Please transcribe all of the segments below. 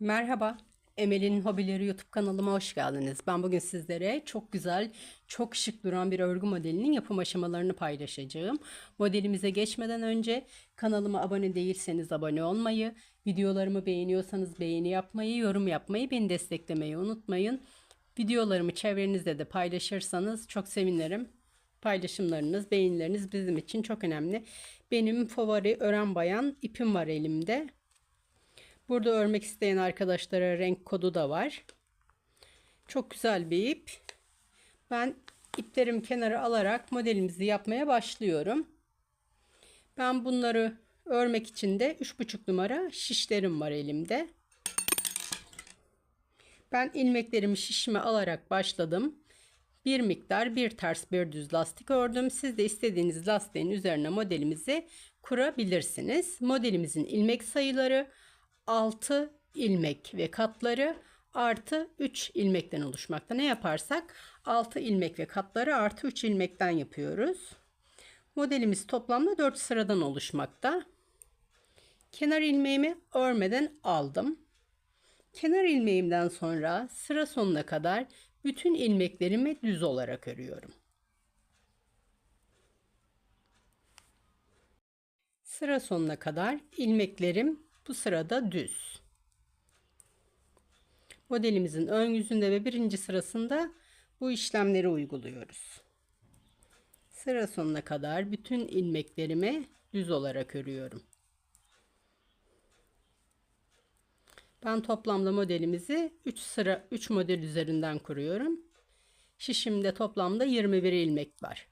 Merhaba, Emel'in Hobileri YouTube kanalıma hoş geldiniz. Ben bugün sizlere çok güzel, çok şık duran bir örgü modelinin yapım aşamalarını paylaşacağım. Modelimize geçmeden önce kanalıma abone değilseniz abone olmayı, videolarımı beğeniyorsanız beğeni yapmayı, yorum yapmayı, beni desteklemeyi unutmayın. Videolarımı çevrenizde de paylaşırsanız çok sevinirim. Paylaşımlarınız, beğenileriniz bizim için çok önemli. Benim favori ören bayan ipim var elimde. Burada örmek isteyen arkadaşlara renk kodu da var. Çok güzel bir ip. Ben iplerimi kenara alarak modelimizi yapmaya başlıyorum. Ben bunları örmek için de 3,5 numara şişlerim var elimde. Ben ilmeklerimi şişime alarak başladım. Bir miktar bir ters bir düz lastik ördüm. Siz de istediğiniz lastiğin üzerine modelimizi kurabilirsiniz. Modelimizin ilmek sayıları 6 ilmek ve katları artı 3 ilmekten oluşmakta. Ne yaparsak 6 ilmek ve katları artı 3 ilmekten yapıyoruz. Modelimiz toplamda 4 sıradan oluşmakta. Kenar ilmeğimi örmeden aldım. Kenar ilmeğimden sonra sıra sonuna kadar bütün ilmeklerimi düz olarak örüyorum. Sıra sonuna kadar ilmeklerim bu sırada düz. Modelimizin ön yüzünde ve birinci sırasında bu işlemleri uyguluyoruz. Sıra sonuna kadar bütün ilmeklerimi düz olarak örüyorum. Ben toplamda modelimizi 3 sıra 3 model üzerinden kuruyorum. Şişimde toplamda 21 ilmek var.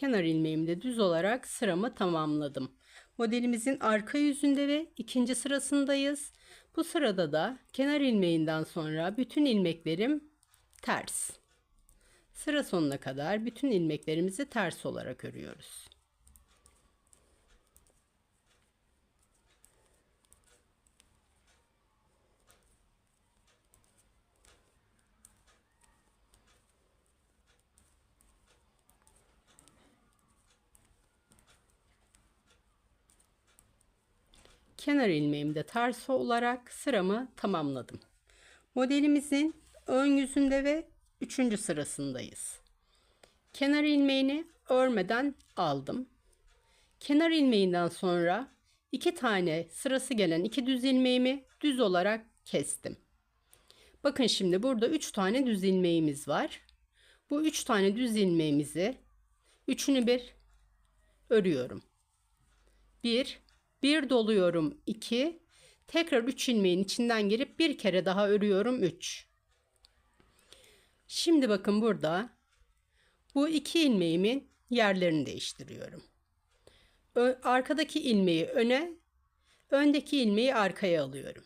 Kenar ilmeğimi de düz olarak sıramı tamamladım. Modelimizin arka yüzünde ve ikinci sırasındayız. Bu sırada da kenar ilmeğinden sonra bütün ilmeklerim ters. Sıra sonuna kadar bütün ilmeklerimizi ters olarak örüyoruz. Kenar ilmeğimi de ters olarak sıramı tamamladım. Modelimizin ön yüzünde ve üçüncü sırasındayız. Kenar ilmeğini örmeden aldım. Kenar ilmeğinden sonra iki tane sırası gelen iki düz ilmeğimi düz olarak kestim. Bakın şimdi burada üç tane düz ilmeğimiz var. Bu üç tane düz ilmeğimizi üçünü bir örüyorum. Bir, bir doluyorum 2. Tekrar 3 ilmeğin içinden girip bir kere daha örüyorum 3. Şimdi bakın burada bu iki ilmeğimin yerlerini değiştiriyorum. Ö arkadaki ilmeği öne, öndeki ilmeği arkaya alıyorum.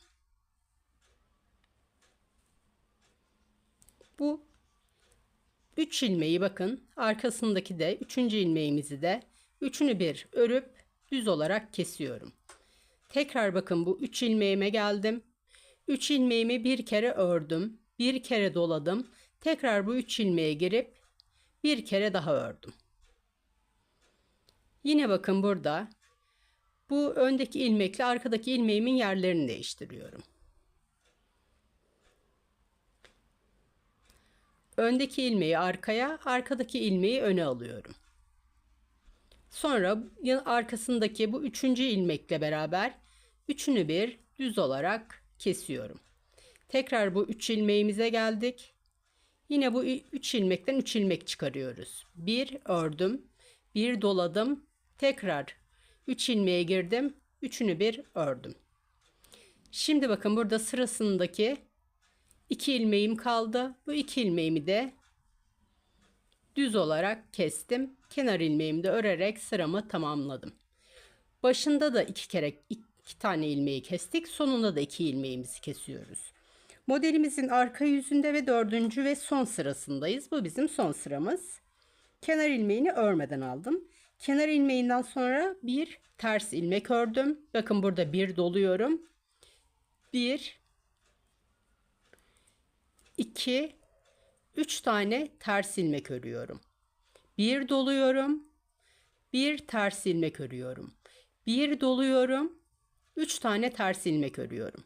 Bu 3 ilmeği bakın arkasındaki de 3. ilmeğimizi de üçünü bir örüp düz olarak kesiyorum. Tekrar bakın bu 3 ilmeğime geldim. 3 ilmeğimi bir kere ördüm. Bir kere doladım. Tekrar bu 3 ilmeğe girip bir kere daha ördüm. Yine bakın burada bu öndeki ilmekle arkadaki ilmeğimin yerlerini değiştiriyorum. Öndeki ilmeği arkaya, arkadaki ilmeği öne alıyorum. Sonra arkasındaki bu üçüncü ilmekle beraber üçünü bir düz olarak kesiyorum. Tekrar bu üç ilmeğimize geldik. Yine bu üç ilmekten üç ilmek çıkarıyoruz. Bir ördüm, bir doladım, tekrar üç ilmeğe girdim, üçünü bir ördüm. Şimdi bakın burada sırasındaki iki ilmeğim kaldı. Bu iki ilmeğimi de düz olarak kestim. Kenar ilmeğimi de örerek sıramı tamamladım. Başında da iki kere iki tane ilmeği kestik. Sonunda da iki ilmeğimizi kesiyoruz. Modelimizin arka yüzünde ve dördüncü ve son sırasındayız. Bu bizim son sıramız. Kenar ilmeğini örmeden aldım. Kenar ilmeğinden sonra bir ters ilmek ördüm. Bakın burada bir doluyorum. Bir, iki, üç tane ters ilmek örüyorum bir doluyorum, bir ters ilmek örüyorum. Bir doluyorum. 3 tane ters ilmek örüyorum.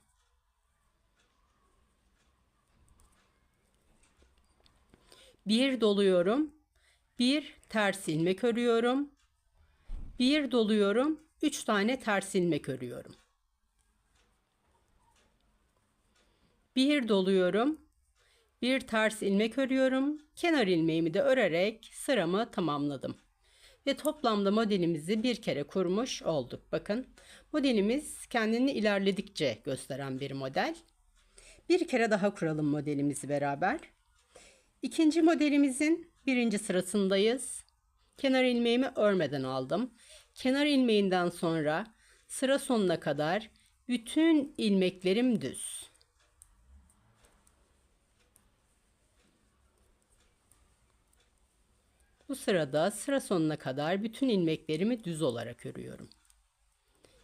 Bir doluyorum. Bir ters ilmek örüyorum. Bir doluyorum. 3 tane ters ilmek örüyorum. Bir doluyorum. Bir ters ilmek örüyorum. Kenar ilmeğimi de örerek sıramı tamamladım. Ve toplamda modelimizi bir kere kurmuş olduk. Bakın modelimiz kendini ilerledikçe gösteren bir model. Bir kere daha kuralım modelimizi beraber. İkinci modelimizin birinci sırasındayız. Kenar ilmeğimi örmeden aldım. Kenar ilmeğinden sonra sıra sonuna kadar bütün ilmeklerim düz. Bu sırada sıra sonuna kadar bütün ilmeklerimi düz olarak örüyorum.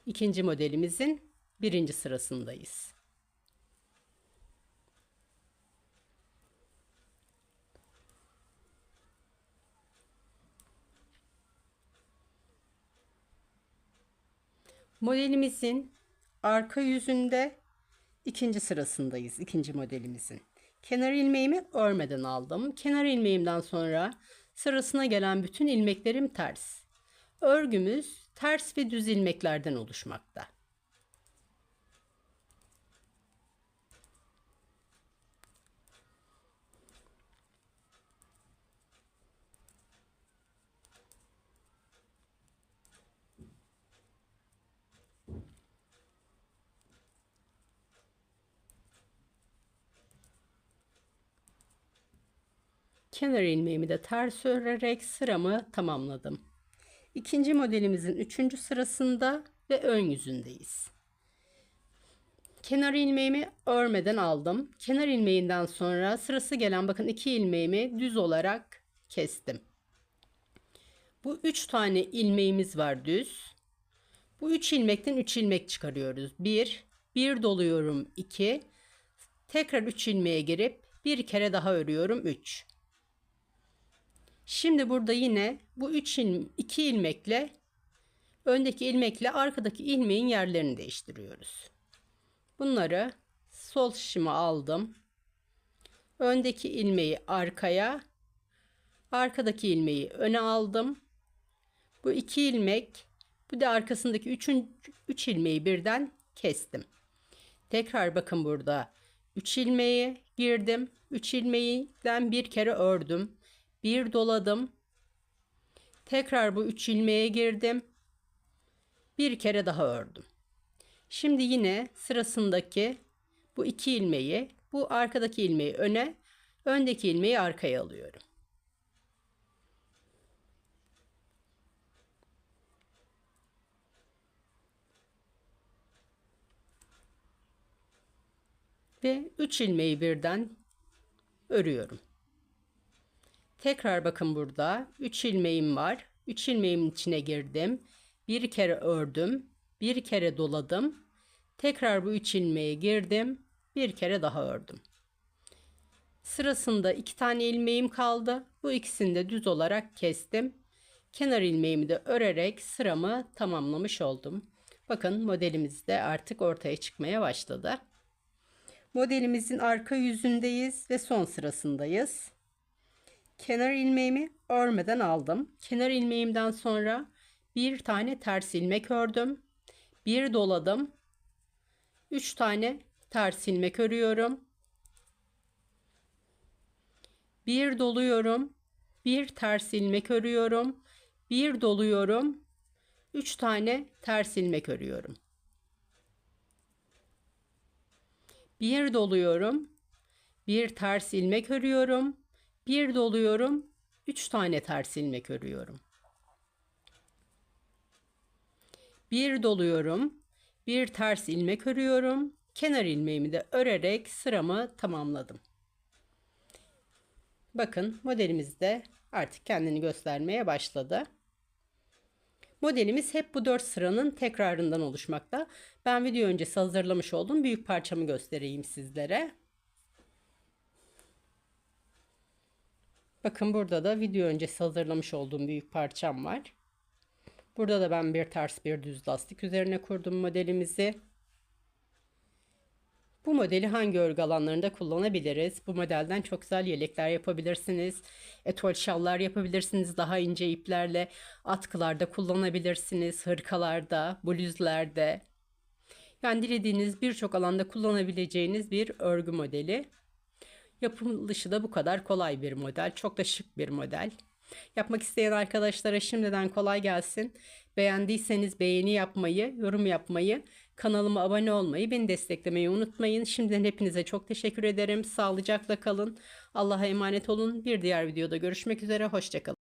İkinci modelimizin birinci sırasındayız. Modelimizin arka yüzünde ikinci sırasındayız. ikinci modelimizin. Kenar ilmeğimi örmeden aldım. Kenar ilmeğimden sonra sırasına gelen bütün ilmeklerim ters. Örgümüz ters ve düz ilmeklerden oluşmakta. Kenar ilmeğimi de ters örerek sıramı tamamladım. İkinci modelimizin üçüncü sırasında ve ön yüzündeyiz. Kenar ilmeğimi örmeden aldım. Kenar ilmeğinden sonra sırası gelen bakın iki ilmeğimi düz olarak kestim. Bu üç tane ilmeğimiz var düz. Bu üç ilmekten üç ilmek çıkarıyoruz. Bir, bir doluyorum iki. Tekrar üç ilmeğe girip bir kere daha örüyorum üç. Şimdi burada yine bu 3 il, 2 ilmekle öndeki ilmekle arkadaki ilmeğin yerlerini değiştiriyoruz. Bunları sol şişime aldım. Öndeki ilmeği arkaya, arkadaki ilmeği öne aldım. Bu iki ilmek, bu da arkasındaki üçün, üç ilmeği birden kestim. Tekrar bakın burada 3 ilmeği girdim. 3 ilmeğinden bir kere ördüm bir doladım. Tekrar bu üç ilmeğe girdim. Bir kere daha ördüm. Şimdi yine sırasındaki bu iki ilmeği, bu arkadaki ilmeği öne, öndeki ilmeği arkaya alıyorum. Ve üç ilmeği birden örüyorum. Tekrar bakın burada 3 ilmeğim var. 3 ilmeğimin içine girdim. Bir kere ördüm. Bir kere doladım. Tekrar bu 3 ilmeğe girdim. Bir kere daha ördüm. Sırasında iki tane ilmeğim kaldı. Bu ikisini de düz olarak kestim. Kenar ilmeğimi de örerek sıramı tamamlamış oldum. Bakın modelimiz de artık ortaya çıkmaya başladı. Modelimizin arka yüzündeyiz ve son sırasındayız kenar ilmeğimi örmeden aldım. Kenar ilmeğimden sonra bir tane ters ilmek ördüm. Bir doladım. Üç tane ters ilmek örüyorum. Bir doluyorum. Bir ters ilmek örüyorum. Bir doluyorum. Üç tane ters ilmek örüyorum. Bir doluyorum. Bir ters ilmek örüyorum bir doluyorum. 3 tane ters ilmek örüyorum. Bir doluyorum. Bir ters ilmek örüyorum. Kenar ilmeğimi de örerek sıramı tamamladım. Bakın modelimiz de artık kendini göstermeye başladı. Modelimiz hep bu 4 sıranın tekrarından oluşmakta. Ben video öncesi hazırlamış olduğum büyük parçamı göstereyim sizlere. Bakın burada da video öncesi hazırlamış olduğum büyük parçam var. Burada da ben bir ters bir düz lastik üzerine kurdum modelimizi. Bu modeli hangi örgü alanlarında kullanabiliriz? Bu modelden çok güzel yelekler yapabilirsiniz. Etol şallar yapabilirsiniz. Daha ince iplerle atkılarda kullanabilirsiniz. Hırkalarda, bluzlerde. Yani dilediğiniz birçok alanda kullanabileceğiniz bir örgü modeli. Yapılışı da bu kadar kolay bir model. Çok da şık bir model. Yapmak isteyen arkadaşlara şimdiden kolay gelsin. Beğendiyseniz beğeni yapmayı, yorum yapmayı, kanalıma abone olmayı, beni desteklemeyi unutmayın. Şimdiden hepinize çok teşekkür ederim. Sağlıcakla kalın. Allah'a emanet olun. Bir diğer videoda görüşmek üzere. Hoşçakalın.